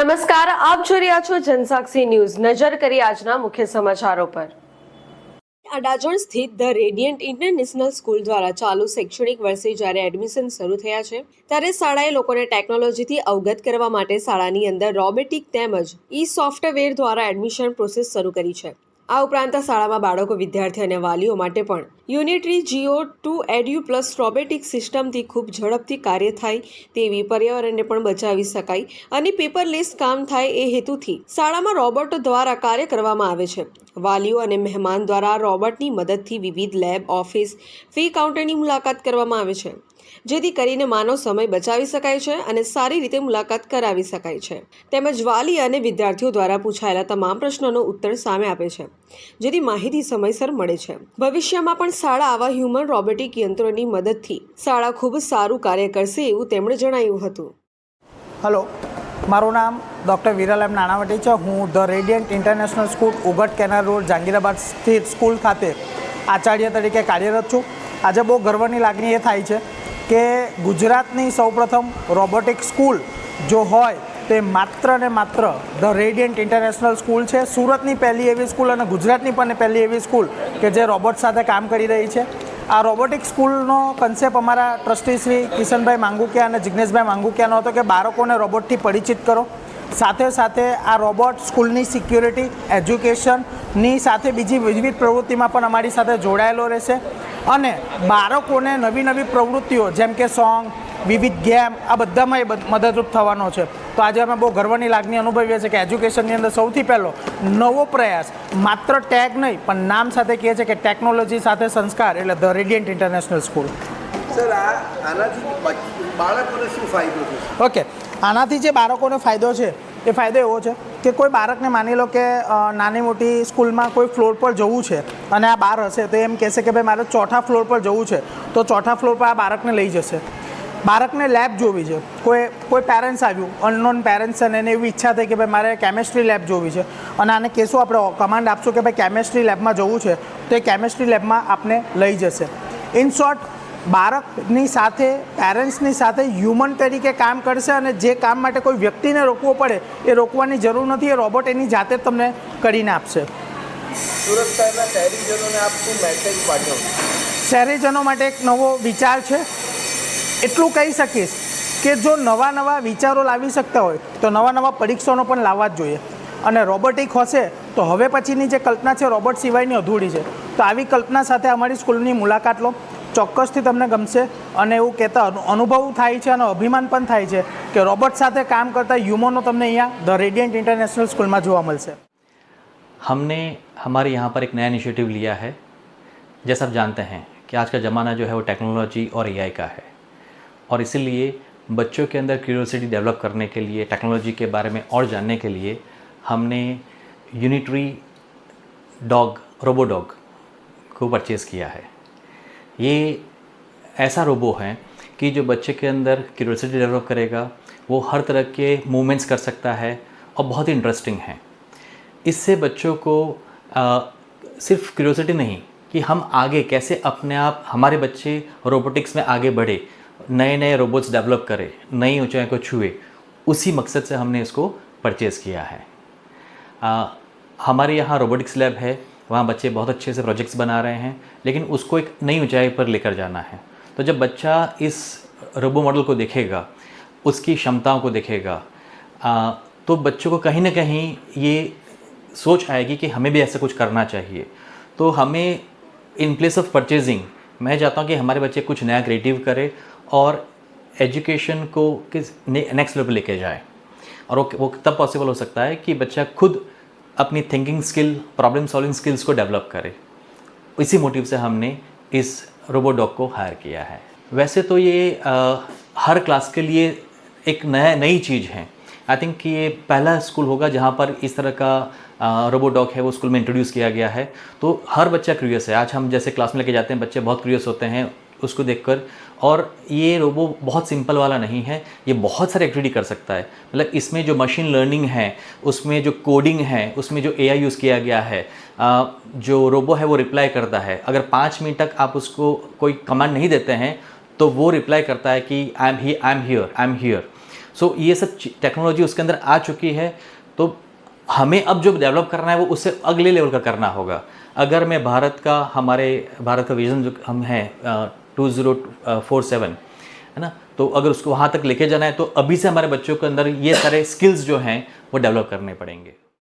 નમસ્કાર, આપ જોઈ રહ્યા છો જનસાક્ષી ન્યૂઝ. નજર કરી આજના મુખ્ય સમાચારો પર. અડાજણ સ્થિત ધ રેડિયન્ટ ઇન્ટરનેશનલ સ્કૂલ દ્વારા ચાલુ શૈક્ષણિક વર્ષે જ્યારે એડમિશન શરૂ થયા છે, ત્યારે શાળાએ લોકોને ટેકનોલોજીથી અવગત કરવા માટે શાળાની અંદર રોબોટિક તેમજ ઈ સોફ્ટવેર દ્વારા એડમિશન પ્રોસેસ શરૂ કરી છે. આ ઉપરાંત શાળામાં બાળકો વિદ્યાર્થી અને વાલીઓ માટે પણ unitary Geo to edu plus robotic સિસ્ટમથી ખૂબ ઝડપથી કાર્ય થાય તેવી પર્યાવરણને પણ બચાવી શકાય અને પેપરલેસ કામ થાય એ હેતુથી શાળામાં રોબોટો દ્વારા કાર્ય કરવામાં આવે છે. વાલીઓ અને મહેમાન દ્વારા રોબોટની મદદથી વિવિધ લેબ, ઓફિસ, ફી કાઉન્ટરની મુલાકાત કરવામાં આવે છે. જેથી કરીને માનવ સમય બચાવી શકાય છે અને સારી રીતે મુલાકાત કરાવી શકાય છે. તેમજ વાલી અને વિદ્યાર્થીઓ દ્વારા પૂછાયેલા તમામ પ્રશ્નોનો ઉત્તર સામે આપે છે, જેથી માહિતી સમયસર મળે છે. ભવિષ્યમાં પણ શાળા આવા હ્યુમન રોબોટિક યંત્રોની મદદથી શાળા ખૂબ સારું કાર્ય કરશે એવું તેમણે જણાવ્યું હતું. હલો, મારું નામ ડૉક્ટર વિરલ એમ નાણાવટી છે. હું the radiant international school, Ugat canal road Jahangirabad સ્થિત સ્કૂલ ખાતે આચાર્ય તરીકે કાર્યરત છું. આજે બહુ ગર્વની લાગણી એ થાય છે કે ગુજરાતની સૌપ્રથમ રોબોટિક સ્કૂલ જો હોય, તો એ માત્ર ને માત્ર ધ રેડિયન્ટ ઇન્ટરનેશનલ સ્કૂલ છે. સુરતની પહેલી એવી સ્કૂલ અને ગુજરાતની પણ પહેલી એવી સ્કૂલ કે જે રોબોટ સાથે કામ કરી રહી છે. આ રોબોટિક સ્કૂલનો કન્સેપ્ટ અમારા ટ્રસ્ટી શ્રી કિશનભાઈ માંગુકિયા અને જિગ્નેશભાઈ માંગુકિયાનો હતો કે બાળકોને રોબોટથી પરિચિત કરો. સાથે સાથે આ રોબોટ સ્કૂલની સિક્યુરિટી, એજ્યુકેશનની સાથે બીજી વિવિધ પ્રવૃત્તિમાં પણ અમારી સાથે જોડાયેલો રહેશે. અને બાળકોને નવી નવી પ્રવૃત્તિઓ જેમ કે સોંગ વિવિધ ગેમ આ બધામાં એ મદદરૂપ થવાનો છે. તો આજે અમે બહુ ગર્વની લાગણી અનુભવીએ છીએ કે એજ્યુકેશનની અંદર સૌથી પહેલો નવો પ્રયાસ માત્ર ટેગ નહીં પણ નામ સાથે કહે છે કે ટેકનોલોજી સાથે સંસ્કાર એટલે the radiant international school. Sir આ આનાથી બાળકોને શું ફાયદો ઓકે. આનાથી જે બાળકોને ફાયદો છે એ ફાયદો એવો છે કે કોઈ બાળકને માની લો કે નાની મોટી સ્કૂલમાં કોઈ ફ્લોર પર જવું છે અને આ બાર હશે, તો એમ કહેશે કે ભાઈ મારે ચોથા ફ્લોર પર જવું છે, તો ચોથા ફ્લોર પર આ બાળકને લઈ જશે. બાળકને લેબ જોવી છે. કોઈ કોઈ પેરેન્ટ્સ આવ્યું અનનોન પેરેન્ટ્સ અને એને એવી ઈચ્છા થઈ કે ભાઈ મારે કેમેસ્ટ્રી લેબ જોવી છે. અને આને કહેશું આપણે કમાન્ડ આપશું કે ભાઈ કેમેસ્ટ્રી લેબમાં જવું છે, તો એ કેમેસ્ટ્રી લેબમાં આપને લઈ જશે. ઇન શોર્ટ બાળકની સાથે પેરેન્ટ્સની સાથે હ્યુમન તરીકે કામ કરશે અને જે કામ માટે કોઈ વ્યક્તિને રોકવો પડે એ રોકવાની જરૂર નથી એ રોબોટ એની જાતે જ તમને કરીને આપશે. સુરત શહેરના શહેરીજનોને આપ શું મેસેજ શહેરીજનો માટે એક નવો વિચાર છે. એટલું કહી શકીશ કે જો નવા નવા વિચારો લાવી શકતા હોય તો નવા નવા પરીક્ષણો પણ લાવવા જ જોઈએ. અને રોબોટિક હશે તો હવે પછીની જે કલ્પના છે રોબોટ સિવાયની અધૂરી છે. તો આવી કલ્પના સાથે અમારી સ્કૂલની મુલાકાત લો. ચોક્કસથી તમને ગમશે અને એવું કહેતા અનુ- અનુભવ થાય છે અને અભિમાન પણ થાય છે કે રોબોટ સાથે કામ કરતા હ્યુમનો તમને અહીંયા ધ રેડિયન્ટ ઇન્ટરનેશનલ સ્કૂલમાં જોવા મળશે हमने हमारे यहाँ पर एक नया इनिशिएटिव लिया है जैसा आप जानते हैं कि आज का ज़माना जो है वो टेक्नोलॉजी और एआई का है और इसीलिए बच्चों के अंदर क्यूरियोसिटी डेवलप करने के लिए टेक्नोलॉजी के बारे में और जानने के लिए हमने यूनिटरी डॉग रोबो डॉग को परचेज़ किया है ये ऐसा रोबो है कि जो बच्चे के अंदर क्यूरियोसिटी डेवलप करेगा वो हर तरह के मूवमेंट्स कर सकता है और बहुत ही इंटरेस्टिंग है। इससे बच्चों को आ, सिर्फ़ क्यूरियोसिटी नहीं कि हम आगे कैसे अपने आप हमारे बच्चे रोबोटिक्स में आगे बढ़े नए नए रोबोट्स डेवलप करें नई ऊंचाई को छुए उसी मकसद से हमने इसको परचेज़ किया है। आ, हमारे यहाँ रोबोटिक्स लैब है वहाँ बच्चे बहुत अच्छे से प्रोजेक्ट्स बना रहे हैं लेकिन उसको एक नई ऊंचाई पर लेकर जाना है। तो जब बच्चा इस रोबो मॉडल को देखेगा उसकी क्षमताओं को देखेगा आ, तो बच्चों को कहीं ना कहीं ये सोच आएगी कि हमें भी ऐसा कुछ करना चाहिए। तो हमें इन प्लेस ऑफ़ परचेजिंग मैं चाहता हूँ कि हमारे बच्चे कुछ नया क्रिएटिव करें और एजुकेशन को किस नेक्स्ट लेवल लेके जाए। और वो वो तब पॉसिबल हो सकता है कि बच्चा खुद अपनी thinking skill problem solving skills को डेवलप करे। इसी मोटिव से हमने इस रोबो डॉग को हायर किया है। वैसे तो ये अ, हर क्लास के लिए एक नया नई चीज़ है। आई थिंक ये पहला स्कूल होगा जहाँ पर इस तरह का रोबो डॉग है वो स्कूल में इंट्रोड्यूस किया गया है। तो हर बच्चा क्यूरियस है। आज हम जैसे क्लास में लेके जाते हैं बच्चे बहुत क्यूरियस होते हैं उसको देखकर और ये रोबो बहुत सिंपल वाला नहीं है, ये बहुत सारे एक्टिविटी कर सकता है। मतलब इसमें जो मशीन लर्निंग है, उसमें जो कोडिंग है, उसमें जो एआई यूज़ किया गया है जो रोबो है वो रिप्लाई करता है। अगर पाँच मिनट तक आप उसको कोई कमांड नहीं देते हैं तो वो रिप्लाई करता है कि I am he I am here I am here so ये सब टेक्नोलॉजी उसके अंदर आ चुकी है तो हमें अब जो डेवलप करना है, वो उससे अगले लेवल का करना होगा। अगर मैं भारत का, हमारे, भारत का विजन जो हम हैं टू ज़ीरो फोर सेवन है ना तो अगर उसको वहाँ तक लेके जाना है तो अभी से हमारे बच्चों के अंदर ये सारे स्किल्स जो हैं वो डेवलप करने पड़ेंगे